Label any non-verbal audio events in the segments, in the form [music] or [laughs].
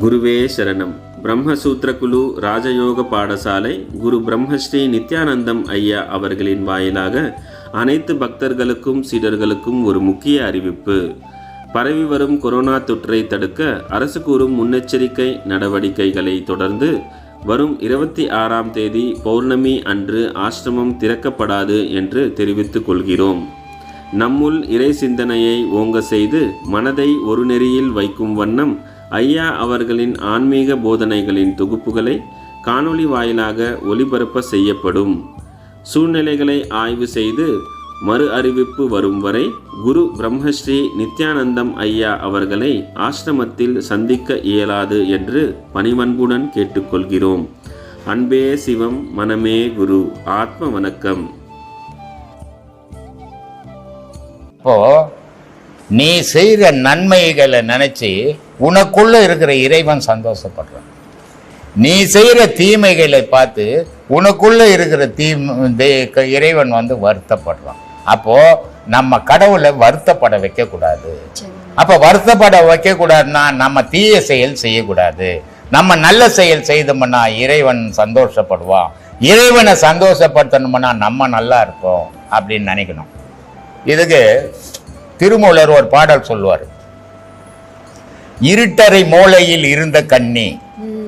குருவே சரணம். பிரம்மசூத்திர குழு ராஜயோக பாடசாலை குரு பிரம்மஸ்ரீ நித்யானந்தம் ஐயா அவர்களின் வாயிலாக அனைத்து பக்தர்களுக்கும் சீடர்களுக்கும் ஒரு முக்கிய அறிவிப்பு. பரவி வரும் கொரோனா தொற்றை தடுக்க அரசு கூறும் முன்னெச்சரிக்கை நடவடிக்கைகளை தொடர்ந்து வரும் இருபத்தி ஆறாம் தேதி பௌர்ணமி அன்று ஆசிரமம் திறக்கப்படாது என்று தெரிவித்துக் கொள்கிறோம். நம்முள் இறை சிந்தனையை ஓங்க செய்து மனதை ஒரு நெறியில் வைக்கும் வண்ணம் ஐயா அவர்களின் ஆன்மீக போதனைகளின் தொகுப்புகளை காணொளி வாயிலாக ஒளிபரப்ப செய்யப்படும். சூழ்நிலைகளை ஆய்வு செய்து மறு அறிவிப்பு வரும் வரை குரு பிரம்மஸ்ரீ நித்யானந்தம் ஐயா அவர்களை ஆசிரமத்தில் சந்திக்க இயலாது என்று பணிவன்புடன் கேட்டுக்கொள்கிறோம். அன்பே சிவம் மனமே குரு. ஆத்ம வணக்கம். இப்போ நீ செய்கிற நன்மைகளை நினைச்சு உனக்குள்ள இருக்கிற இறைவன் சந்தோஷப்படுறான். நீ செய்கிற தீமைகளை பார்த்து உனக்குள்ள இருக்கிற தீமை இறைவன் வந்து வருத்தப்படுறான். அப்போ நம்ம கடவுளை வருத்தப்பட வைக்கக்கூடாது. அப்போ வருத்தப்பட வைக்கக்கூடாதுன்னா நம்ம தீய செயல் செய்யக்கூடாது. நம்ம நல்ல செயல் செய்தோம்னா இறைவன் சந்தோஷப்படுவான். இறைவனை சந்தோஷப்படுத்தணும்னா நம்ம நல்லா இருப்போம் அப்படின்னு நினைக்கணும். இதுக்கு திருமூலர் ஒரு பாடல் சொல்லுவார். இருட்டறை மூலையில் இருந்த கண்ணி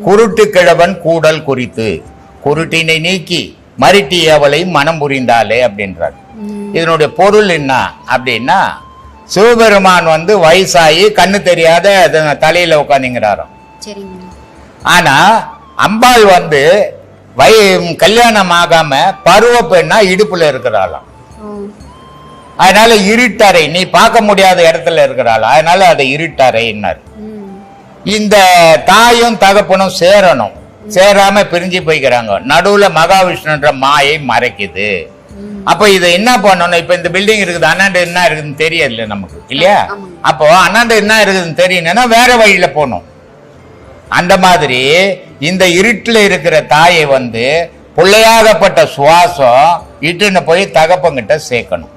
குருட்டு கிழவன் கூடல் குறித்து குருட்டினை நீக்கி மருட்டி அவளை மனம் புரிந்தாலே அப்படின்றார் இதனுடைய பொருள் என்ன அப்படின்னா சிவபெருமான் வந்து வயசாகி கண்ணு தெரியாத தலையில உட்காந்துங்கிறாராம் ஆனா அம்பாள் வந்து வை கல்யாணம் ஆகாம பருவ பெண்ணா இடுப்புல இருக்கிறாளாம். அதனால இருட்டறை நீ பார்க்க முடியாத இடத்துல இருக்கிறாள். அதனால அதை இருட்டறைன்னார். ம் இந்த தாயும் தகப்பனும் சேரணும். சேராம பிரிஞ்சு போய்க்கிறாங்க. நடுவுல மகாவிஷ்ணுன்ற மாயை மறைக்குது. அப்ப இதை என்ன பண்ணணும்? இப்ப இந்த பில்டிங் இருக்குது அண்ணாண்டு என்ன இருக்குதுன்னு தெரியல நமக்கு இல்லையா. அப்போ அண்ணாண்டு என்ன இருக்குதுன்னு தெரியணும்னா வேற வழியில போகணும். அந்த மாதிரி இந்த இருட்டுல இருக்கிற தாயை வந்து பிள்ளையாகப்பட்ட சுவாசம் இட்டுன்னு போய் தகப்பங்கிட்ட சேர்க்கணும்.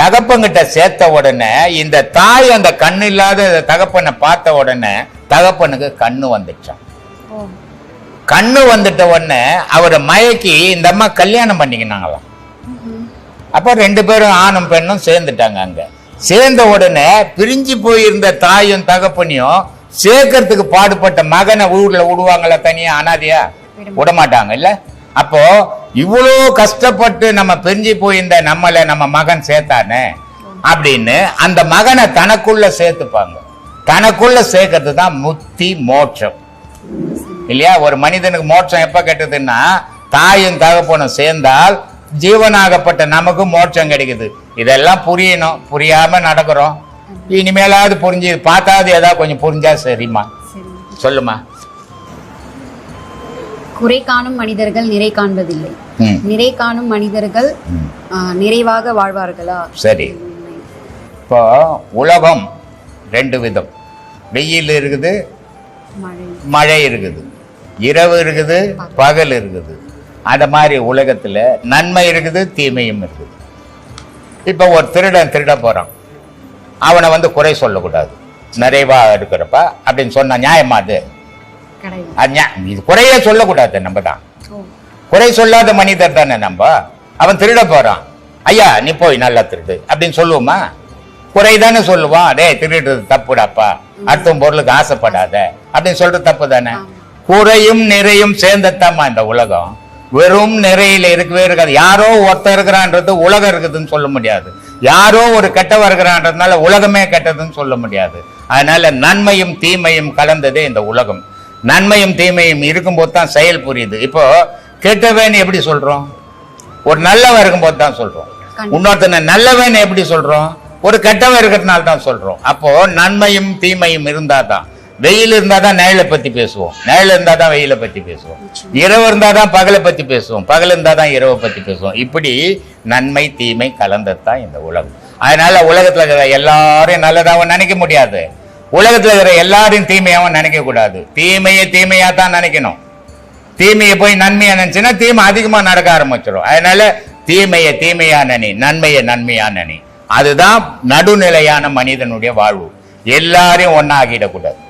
தகப்பங்கிட்ட சேர்த்த உடனே இந்த தாய் அந்த கண்ணு இல்லாத தகப்பனை பார்த்த உடனே தகப்பனுக்கு கண்ணு வந்துச்சான் கண்ணு வந்துட்ட உடனே அவரை மயக்கி இந்த அம்மா கல்யாணம் பண்ணிக்கினாங்களாம். அப்ப ரெண்டு பேரும் ஆணும் பெண்ணும் சேர்ந்துட்டாங்க அங்க. சேர்ந்த உடனே பிரிஞ்சு போயிருந்த தாயும் தகப்பனையும் சேர்க்கறதுக்கு பாடுபட்ட மகனை ஊர்ல விடுவாங்களா தனியா அனாதையா? விட மாட்டாங்க. இல்ல? அப்போ இவ்வளோ கஷ்டப்பட்டு நம்ம பிரிஞ்சு போயிருந்த நம்மள நம்ம மகன் சேர்த்தானே அப்படின்னு அந்த மகனை தனக்குள்ள சேர்த்துப்பாங்க. தனக்குள்ள சேர்க்கறது தான் முத்தி மோட்சம். இல்லையா? ஒரு மனிதனுக்கு மோட்சம் எப்ப கெட்டதுன்னா தாயும் தகப்பனும் சேர்ந்தால் ஜீவனாகப்பட்ட நமக்கு மோட்சம் கிடைக்குது. இதெல்லாம் புரியணும். புரியாம நடக்கிறோம். இனிமேலாவது புரிஞ்சு பார்த்தாவது ஏதாவது கொஞ்சம் புரிஞ்சா சரிம்மா. சொல்லுமா குறை காணும் மனிதர்கள் நிறை காண்பதில்லை. நிறை காணும் மனிதர்கள் நிறைவாக வாழ்வார்களா? சரி. இப்போ உலகம் ரெண்டு விதம். வெயில் இருக்குது மழை இருக்குது. இரவு இருக்குது பகல் இருக்குது. அந்த மாதிரி உலகத்துல நன்மை இருக்குது தீமையும் இருக்குது. இப்போ ஒரு திருடன் திருட போறான். அவனை வந்து குறை சொல்லக்கூடாது. நிறைவா இருக்கிறப்ப அப்படின்னு சொன்னா நியாயமா அது? இது குறையே சொல்லக்கூடாது நம்ம தான். குறை சொல்லாத மனிதர் தானே நம்ம? அவன் திருட போறான். ஐயா நீ போய் நல்லா திருடு அப்படின்னு சொல்லுவோமா? குறை தானே சொல்லுவான். டேய் திருடுறது தப்புடாப்பா. அடுத்த பொருளுக்கு ஆசைப்படாத. அப்படின்னு சொல்றது தப்பு தானே? குறையும் நிறையும் சேர்ந்தத்தாம்மா இந்த உலகம். வெறும் நிறையில இருக்கவே இருக்காது. யாரோ ஒருத்தர் இருக்கிறான்றது உலகம் இருக்குதுன்னு சொல்ல முடியாது. யாரோ ஒரு கெட்டவர் இருக்கிறான்றதுனால உலகமே கெட்டதுன்னு சொல்ல முடியாது. அதனால நன்மையும் தீமையும் கலந்ததே இந்த உலகம். நன்மையும் தீமையும் இருக்கும்போது தான் செயல் புரியுது. இப்போ கெட்டவன் எப்படி சொல்றோம்? ஒரு நல்லவன் இருக்கும்போது தான் சொல்றோம். இன்னொருத்தனை நல்லவன் எப்படி சொல்றோம்? ஒரு கெட்டவன் இருக்கிறதுனால தான் சொல்றோம். அப்போ நன்மையும் தீமையும் இருந்தா தான். வெயில் இருந்தா தான் நிழலை பத்தி பேசுவோம். நிழல் இருந்தா தான் வெயிலை பத்தி பேசுவோம். இரவு இருந்தா தான் பகலை பத்தி பேசுவோம். பகல் இருந்தா தான் இரவை பத்தி பேசுவோம். இப்படி நன்மை தீமை கலந்தது தான் இந்த உலகம். அதனால உலகத்துல எல்லாரையும் நல்லதாகவும் நினைக்க முடியாது. உலகத்துல இருக்கிற எல்லாரையும் தீமையாவும் நினைக்க கூடாது. தீமையை தீமையா தான் நினைக்கணும். தீமையை போய் நன்மையா நினைச்சுன்னா தீமை அதிகமா நடக்க ஆரம்பிச்சிடும். அதனால தீமையை தீமையா நினை நன்மையை நன்மையா நினை. அதுதான் நடுநிலையான மனிதனுடைய வாழ்வு. எல்லாரையும் ஒன்னாகிடக்கூடாது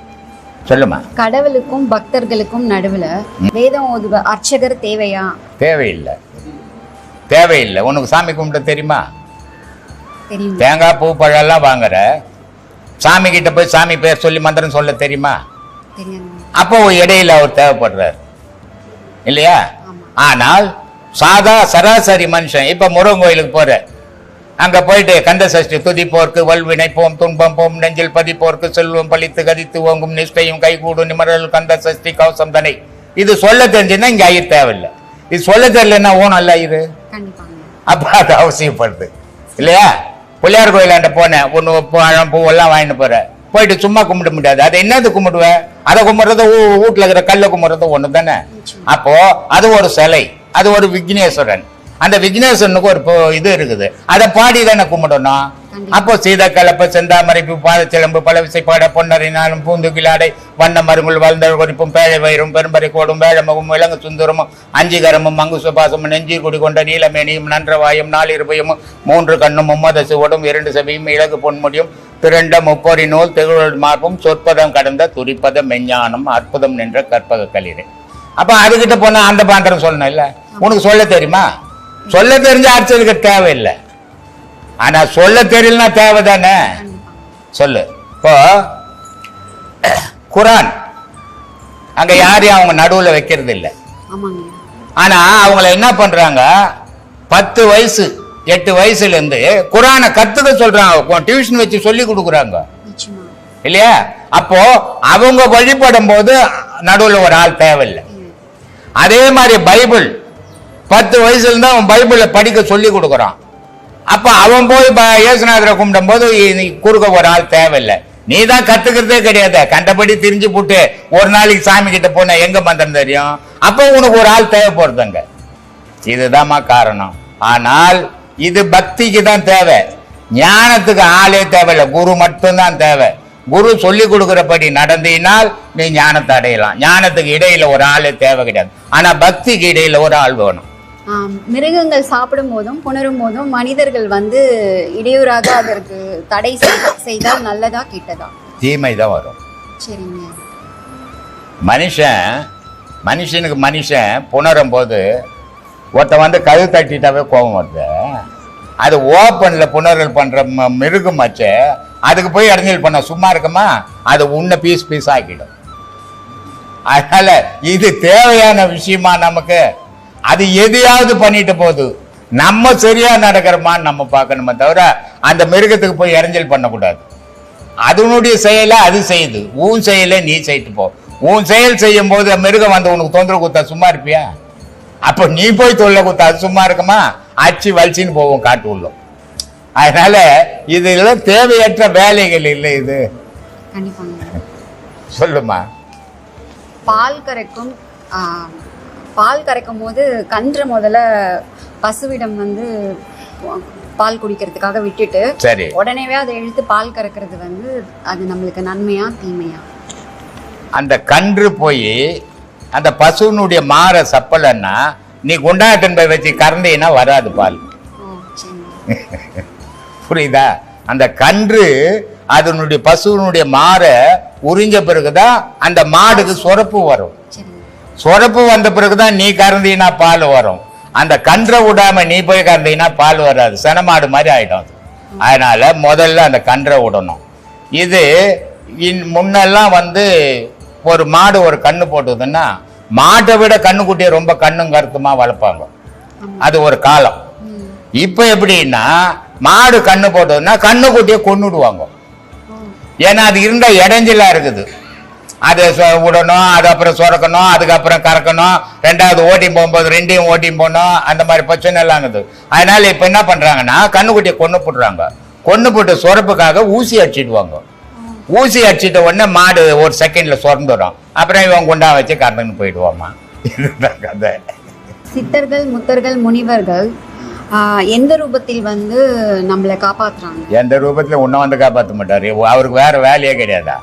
சொல்லுமா? கடவுளுக்கும் பக்தர்களுக்கும் நடுவுல வேதம் ஓதுவ அர்ச்சகர் தேவையா? தேவையில்லை. தேவையில்லை. உனக்கு சாமி கும்பிட தெரியுமா? தெரியும்? தேங்காய் பூ பழம்லாம் வாங்குற. சாமி கிட்ட போய் சாமி பேர் சொல்லி மந்திரம் சொல்ல தெரியுமா? அப்போ இடையில அவர் தேவைப்படுறார். இல்லையா. ஆனால் சாதா சராசரி மனுஷன் இப்ப முருகன் கோயிலுக்கு போற. அங்க போயிட்டு கந்த சஷ்டி துதிப்போர்க்கு வல்வினை போம் துன்பம் போம் நெஞ்சில் பதிப்போர்க்கு செல்வம் பழித்து கதித்து ஓங்கும் நிஷ்டையும் கைகூடும் நிமரல் கந்த சஷ்டி கவசம் தனை இது சொல்ல தெரிஞ்சுன்னா இங்க ஐயர் தேவையில்லை. இது சொல்ல தெரியலன்னா ஓனம் ஐயரு. கண்டிப்பாங்க. அப்ப அது அவசியப்படுது. இல்லையா? பிள்ளையார் கோயிலாண்ட போனேன். ஒன்று பழம் பூவெல்லாம் வாங்கிட்டு போகிறேன் போயிட்டு சும்மா கும்பிட முடியாது. அதை என்னது கும்பிடுவேன் அதை கும்பிட்றது வீட்டில் இருக்கிற கல்லை கும்பிடுறது ஒன்று தானே? அப்போது அது ஒரு சிலை. அது ஒரு விக்னேஸ்வரன். அந்த விக்னேஸ்வரனுக்கு ஒரு இது இருக்குது. அதை பாடி தானே கும்பிடணும்? அப்போ சீதக்கலப்பு செந்தாமரைப்பு பாதச்சிலம்பு பல விசைப்பாட பொன்னறினாலும் பூந்து கிளாடை வண்ண மருங்குள் வாழ்ந்த குறிப்பும் பேழை வயிறும் பெரும்பறை கோடும் வேழமகும் விலங்கு சுந்தரமும் அஞ்சிகரமும் மங்கு சுபாசமும் நெஞ்சீர் குடி கொண்ட நீலமேனியும் நன்றவாயும் நாலிருபயமும் மூன்று கண்ணும் மும்மத சுவடும் இரண்டு செவியும் இலகு பொன்முடியும் திரண்ட முப்பொறி நூல் திகழ் மார்பும் சொற்பதம் கடந்த துரிப்பத மெஞ்ஞானம் அற்புதம் நின்ற கற்பக கலிரை. அப்ப அதுகிட்ட போனால் அந்த பாண்டரம் சொல்லணும் இல்ல உனக்கு சொல்ல தெரியுமா? சொல்ல தெரிஞ்ச ஆட்சியலுக்கு தேவையில்லை. ஆனா சொல்ல தெரியலனா தேவை தானே சொல்லு. இப்போ குரான். அங்க யாரையும் அவங்க நடுவுல வைக்கிறது இல்லை. ஆனா அவங்கள என்ன பண்றாங்க? பத்து வயசு எட்டு வயசுல இருந்து குரானை கத்துக்க சொல்றாங்க. டியூஷன் வச்சு சொல்லி கொடுக்குறாங்க. இல்லையா? அப்போ அவங்க வழிபடும் போது நடுவுல ஒரு ஆள் தேவையில்லை. அதே மாதிரி பைபிள். பத்து வயசுல இருந்து அவன் பைபிளை படிக்க சொல்லி கொடுக்குறான். அப்ப அவன் போய் ப- இயேசுநாதரை கும்பிடும் போது குறுக்க ஒரு ஆள் தேவையில்லை. நீ தான் கத்துக்கிறதே கிடையாது. கண்டபடி திரிஞ்சு போட்டு ஒரு நாளைக்கு சாமி கிட்ட போன எங்க மந்திரம் தெரியும்? அப்போ உனக்கு ஒரு ஆள் தேவைப்படுதுங்க. இதுதாம்மா காரணம். ஆனால் இது பக்திக்கு தான் தேவை. ஞானத்துக்கு ஆளே தேவையில்லை. குரு மட்டும்தான் தேவை. குரு சொல்லி கொடுக்கிறபடி நடந்தினால் நீ ஞானத்தை அடையலாம். ஞானத்துக்கு இடையில ஒரு ஆளே தேவை கிடையாது. ஆனா பக்திக்கு இடையில ஒரு ஆள் வேணும். மிருகங்கள் சாப்பிடும் போதும் புணரும் போதும் மனிதர்கள் வந்து இடையூறாக அதற்கு தடை செய்- செய்தால் நல்லதா கெட்டதா? தீமை தான் வரும். சரிங்க. மனுஷன் மனுஷனுக்கு மனுஷன் புணரும் போது ஒருத்தன் வந்து கது தட்டிட்டாவே கோபம் வருது. அது ஓப்பன்ல புணரல் பண்ற ம- மிருகமாச்சே அதுக்கு போய் இடைஞ்சல் பண்ண சும்மா இருக்குமா? அது உன்னை பீஸ் பீஸ் ஆக்கிடும். அதனால இது தேவையான விஷயமா நமக்கு அது எதையாவது பண்ணிட்டு போகுது. நம்ம சரியா நடக்கிறோமான்னு நம்ம பார்க்கணுமே தவிர அந்த மிருகத்துக்கு போய் இடைஞ்சல் பண்ணக்கூடாது. அதனுடைய செயலை அது செய்யுது. உன் செயலை நீ செய்து போ. உன் செயல் செய்யும் போது மிருகம் வந்து உனக்கு தொந்தரவு கொடுத்தா சும்மா இருப்பியா? அப்ப நீ போய் தொல்லை கொடுத்தா அது சும்மா இருக்குமா? அச்சு வலிச்சின்னு போவோம் காட்டு உள்ள அதனால இதுல தேவையற்ற வேலைகள் இல்லை இது. சொல்லுமா? பால் கறக்கும் ஆ, பால் கறக்கும் போது கன்று முதல்ல பசுவிடம் வந்து பால் குடிக்கிறதுக்காக விட்டுட்டு சரி. உடனேவே அதை இழுத்து பால் கறக்கிறது வந்து அது நம்மளுக்கு நன்மையா தீமையா? அந்த கன்று போய் அந்த பசுவினுடைய மாற சப்பலன்னா நீ குண்டாட்டன் போய் வச்சு கறந்தீங்கன்னா வராது பால். [laughs] புரியுதா? அந்த கன்று அதனுடைய பசுவினுடைய மாற உறிஞ்ச பிறகுதான் அந்த மாடுக்கு சுரப்பு வரும். சரிங்க சுரப்பு வந்த பிறகுதான் நீ கறந்தீங்கன்னா பால் வரும். அந்த கன்றை விடாம நீ போய் கறந்தீங்கன்னா பால் வராது. செனமாடு மாதிரி ஆயிடும் அது. அதனால முதல்ல அந்த கன்றை விடணும் இது இன் முன்னெல்லாம் வந்து ஒரு மாடு ஒரு கண்ணு போட்டுதுன்னா மாட்டை விட கண்ணுக்குட்டியை ரொம்ப கண்ணும் கருத்துமா வளர்ப்பாங்க. அது ஒரு காலம். இப்ப எப்படின்னா மாடு கண்ணு போட்டதுன்னா கண்ணுக்குட்டியை கொன்னுடுவாங்க. ஓ ஏன்னா அது இருந்த இடைஞ்சலா இருக்குது. அதை விடணும் அது அப்புறம் சுரக்கணும் அதுக்கப்புறம் கறக்கணும். ரெண்டாவது ஓட்டி போகும்போது ரெண்டையும் ஓட்டி போகணும் அந்த மாதிரி பிரச்சனை எல்லாம் இருக்குது. அதனால இப்ப என்ன பண்றாங்கன்னா கண்ணுக்குட்டியை கொண்டு போட்டுறாங்க. கொண்டு போட்டு சுரப்புக்காக ஊசி அடிச்சிடுவாங்க ஊசி அடிச்சிட்ட உடனே மாடு ஒரு செகண்ட்ல சுரந்துடும். அப்புறம் இவன் குண்டா வச்சு கறந்துன்னு போயிடுவாமா. இதுதான் கதை. சித்தர்கள் முத்தர்கள் முனிவர்கள் எந்த ரூபத்தில் வந்து நம்மளை காப்பாத்துறாங்க? எந்த ரூபத்துல உன்னை வந்து காப்பாற்ற மாட்டாரு? அவருக்கு வேற வேலையே கிடையாதா?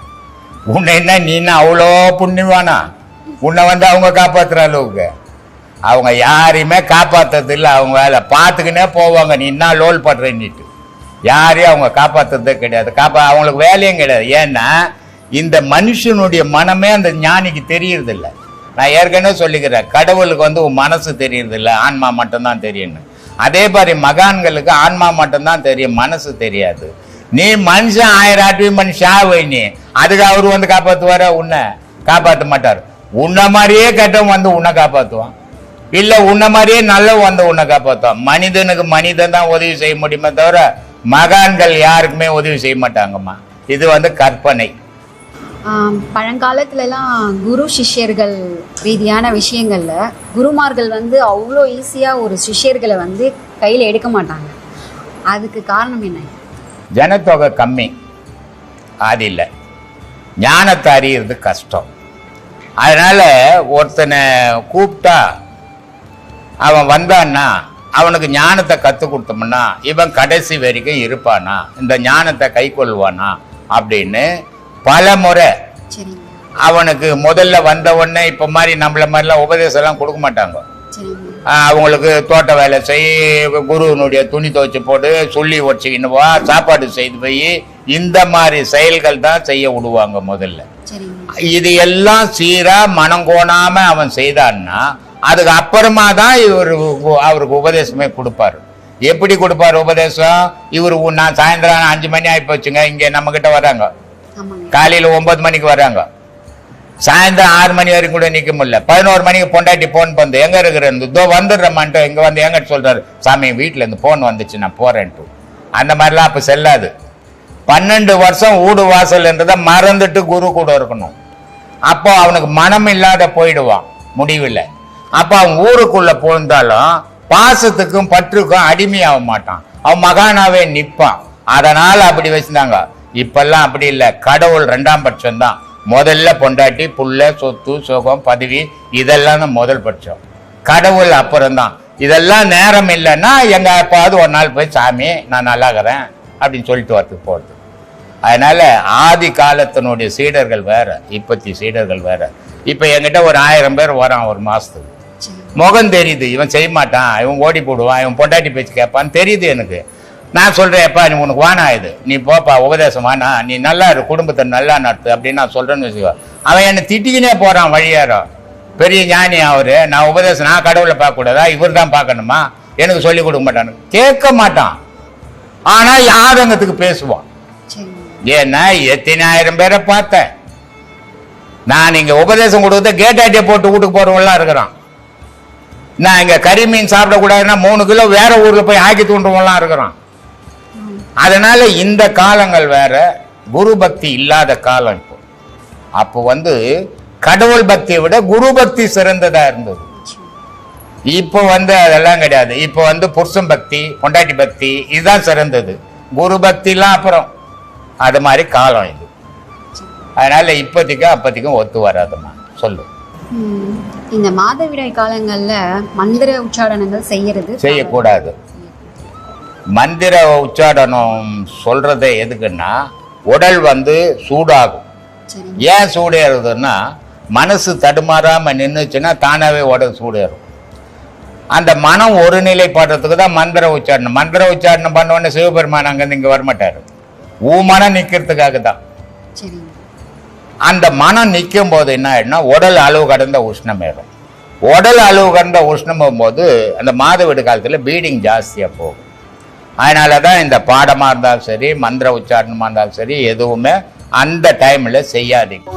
உன்னை என்ன நீ என்ன அவ்வளோ புண்ணியவானா? உன்னை வந்து அவங்க காப்பாத்துற அளவுக்கு. அவங்க யாரையுமே காப்பாற்றுறது இல்லை அவங்க வேலை பார்த்துக்கினே போவாங்க. நீ என்ன லோல் பண்றேன்னுட்டு யாரையும் அவங்க காப்பாற்றுறதே கிடையாது. காப்பா அவங்களுக்கு வேலையும் கிடையாது. ஏன்னா இந்த மனுஷனுடைய மனமே அந்த ஞானிக்கு தெரியறதில்ல. நான் ஏற்கனவே சொல்லிக்கிறேன் கடவுளுக்கு வந்து உன் மனசு தெரியறதில்ல ஆன்மா மட்டும்தான் தெரியும்னு. அதே மாதிரி மகான்களுக்கு ஆன்மா மட்டும்தான் தெரியும் மனசு தெரியாது. நீ மனுஷன் ஆயிரம் ஆட்டு மனுஷன் ஆவை நீ. அதுக்கு அவரு வந்து காப்பாத்துவாரா? உன்னை. காப்பாற்ற மாட்டார். உன்ன மாதிரியே கெட்டவன் வந்து உன்னை காப்பாத்துவான். இல்ல உன்ன மாதிரியே நல்லவன் வந்து உன்னை காப்பாத்துவான். மனிதனுக்கு மனிதன் தான் உதவி செய்ய முடியுமே தவிர மகான்கள் யாருக்குமே உதவி செய்ய மாட்டாங்கம்மா. இது வந்து கற்பனை. பழங்காலத்துலலாம் குரு சிஷ்யர்கள் ரீதியான விஷயங்கள்ல குருமார்கள் வந்து அவ்வளோ ஈஸியாக ஒரு சிஷ்யர்களை வந்து கையில் எடுக்க மாட்டாங்க. அதுக்கு காரணம் என்ன? ஜனத்தொகை கம்மி. அது இல்லை. ஞானத்தை அறியறது கஷ்டம். அதனால ஒருத்தனை கூப்பிட்டா அவன் வந்தான்னா அவனுக்கு ஞானத்தை கற்றுக் கொடுத்தோம்னா இவன் கடைசி வரைக்கும் இருப்பானா? இந்த ஞானத்தை கை கொள்வானா? அப்படின்னு பல முறை அவனுக்கு முதல்ல வந்த உடனே இப்போ மாதிரி நம்மள மாதிரிலாம் உபதேசம்லாம் கொடுக்க மாட்டாங்க. அவங்களுக்கு தோட்ட வேலை செய் குருவினுடைய துணி துவைச்சு போட்டு சொல்லி வச்சுக்கின்னு வா சாப்பாடு செய்து போய் இந்த மாதிரி செயல்கள் தான் செய்ய விடுவாங்க முதல்ல. இது எல்லாம் சீரா மனம் கோணாம அவன் செய்தான்னா அதுக்கு அப்புறமா தான் இவர் அவருக்கு உபதேசமே கொடுப்பாரு. எப்படி கொடுப்பாரு உபதேசம்? இவர் நான் சாயந்தரம் அஞ்சு மணி ஆகி போச்சுங்க இங்க நம்ம கிட்ட வராங்க காலையில ஒன்பது மணிக்கு வராங்க. சாயந்தரம் ஆறு மணி வரைக்கும் கூட நிக்க முடியல. பதினோரு மணிக்கு பொண்டாட்டி போன் பண்ணு எங்க இருக்கிற இதோ வந்துடுறமான்ட்டு இங்க வந்து எங்க சொல்றாரு. சாமி வீட்டுல இருந்து போன் வந்துச்சு நான் போறேன்ட்டு அந்த மாதிரிலாம் அப்ப செல்லாது. பன்னெண்டு வருஷம் ஊடு வாசல்ன்றதை மறந்துட்டு குரு கூட இருக்கணும். அப்போ அவனுக்கு மனம் இல்லாத போயிடுவான். முடிவில் அப்போ அவன் ஊருக்குள்ள போந்தாலும் பாசத்துக்கும் பற்றுக்கும் அடிமையாக மாட்டான். அவன் மகானாவே நிற்பான் அதனால் அப்படி வச்சிருந்தாங்க. இப்பெல்லாம் அப்படி இல்லை. கடவுள் ரெண்டாம் பட்சம் தான் முதல்ல பொண்டாட்டி புள்ள சொத்து சுகம் பதவி இதெல்லாம் தான் முதல் பட்சம் கடவுள் அப்புறம்தான். இதெல்லாம் நேரம் இல்லைன்னா எங்க அப்பாவது ஒரு நாள் போய் சாமி நான் நல்லா இருக்கிறேன் அப்படின்னு சொல்லிட்டு வரதுக்கு போகிறது அதனால ஆதி காலத்தினுடைய சீடர்கள் வேற இப்பத்தி சீடர்கள் வேற. இப்போ என்கிட்ட ஒரு ஆயிரம் பேர் வரான் ஒரு மாதத்துக்கு முகம் தெரியுது இவன் செய்ய மாட்டான் இவன் ஓடி போடுவான் இவன் பொண்டாட்டி பேச்சு கேட்பான்னு தெரியுது எனக்கு. நான் சொல்றேன் எப்பா நீ உனக்கு வானா இது? நீ போப்பா உபதேசம்? வானா நீ நல்லா இரு குடும்பத்தை நல்லா நடத்து அப்படின்னு நான் சொல்றேன்னு வச்சுக்கோ. அவன் என்னை திட்டிக்கினே போறான் வழியாரோ பெரிய ஞானி அவரு நான் உபதேசம் நான் கடவுளை பார்க்க கூடாதா இவர் தான் பார்க்கணுமா? எனக்கு சொல்லி கொடுக்க மாட்டானு. கேட்க மாட்டான். ஆனா யாதங்கத்துக்கு பேசுவான். ஏன்னா எத்தனாயிரம் பேரை பார்த்தேன். நான் இங்க உபதேசம் கொடுத்த கேட்டாட்டியே போட்டு வீட்டுக்கு போறவங்களாம் இருக்கிறான். நான் இங்க கறி மீன் சாப்பிடக்கூடாதுன்னா மூணு கிலோ வேற ஊர்ல போய் ஆக்கி தூண்டுறவங்களாம் இருக்கிறான். அதனால இந்த காலங்கள் வேற குரு பக்தி இல்லாத காலம் இப்போ. அப்போ வந்து கடவுள் பக்தியை விட குரு பக்தி சிறந்ததா இருந்தது. இப்போ வந்து அதெல்லாம் கிடையாது. இப்போ வந்து புருஷன் பக்தி பொண்டாட்டி பக்தி இதுதான் சிறந்தது. குரு பக்திலாம் அப்புறம். அது மாதிரி காலம் இது. அதனால இப்போதைக்கும் அப்போதைக்கும் ஒத்து வராதும்மா. சொல்லு. இந்த மாதவிடாய் காலங்கள்ல மந்திர உச்சாடனங்கள் செய்யறது செய்யக்கூடாது. மந்திர உச்சாடனம் சொல்றது எதுக்குன்னா உடல் வந்து சூடாகும். ஏன் சூடேறுதுன்னா மனசு தடுமாறாம நின்றுச்சுன்னா தானாவே உடல் சூடேறும். அந்த மனம் ஒரு நிலைப்படுறதுக்கு தான் மந்திர உச்சாரணம் மந்திர உச்சாரணம் பண்ண உடனே சிவபெருமான் அங்கேருந்து இங்கே வரமாட்டாரு. ஊ மனம் நிற்கிறதுக்காக தான். அந்த மனம் நிற்கும் போது என்ன ஆயிடும்னா உடல் அளவு கடந்த உஷ்ணம் ஏறும் உடல் அளவு கடந்த உஷ்ணம் போகும்போது அந்த மாதவிடு காலத்தில் பீடிங் ஜாஸ்தியாக போகும். அதனால தான் இந்த பாடமாக இருந்தாலும் சரி மந்திர உச்சாரணமாக இருந்தாலும் சரி எதுவுமே அந்த டைமில் செய்யாதீங்க.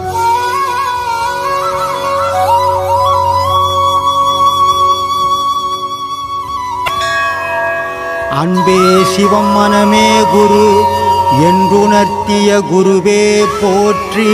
அன்பே சிவம் மனமே குரு என்றுணர்த்திய குருவே போற்றி.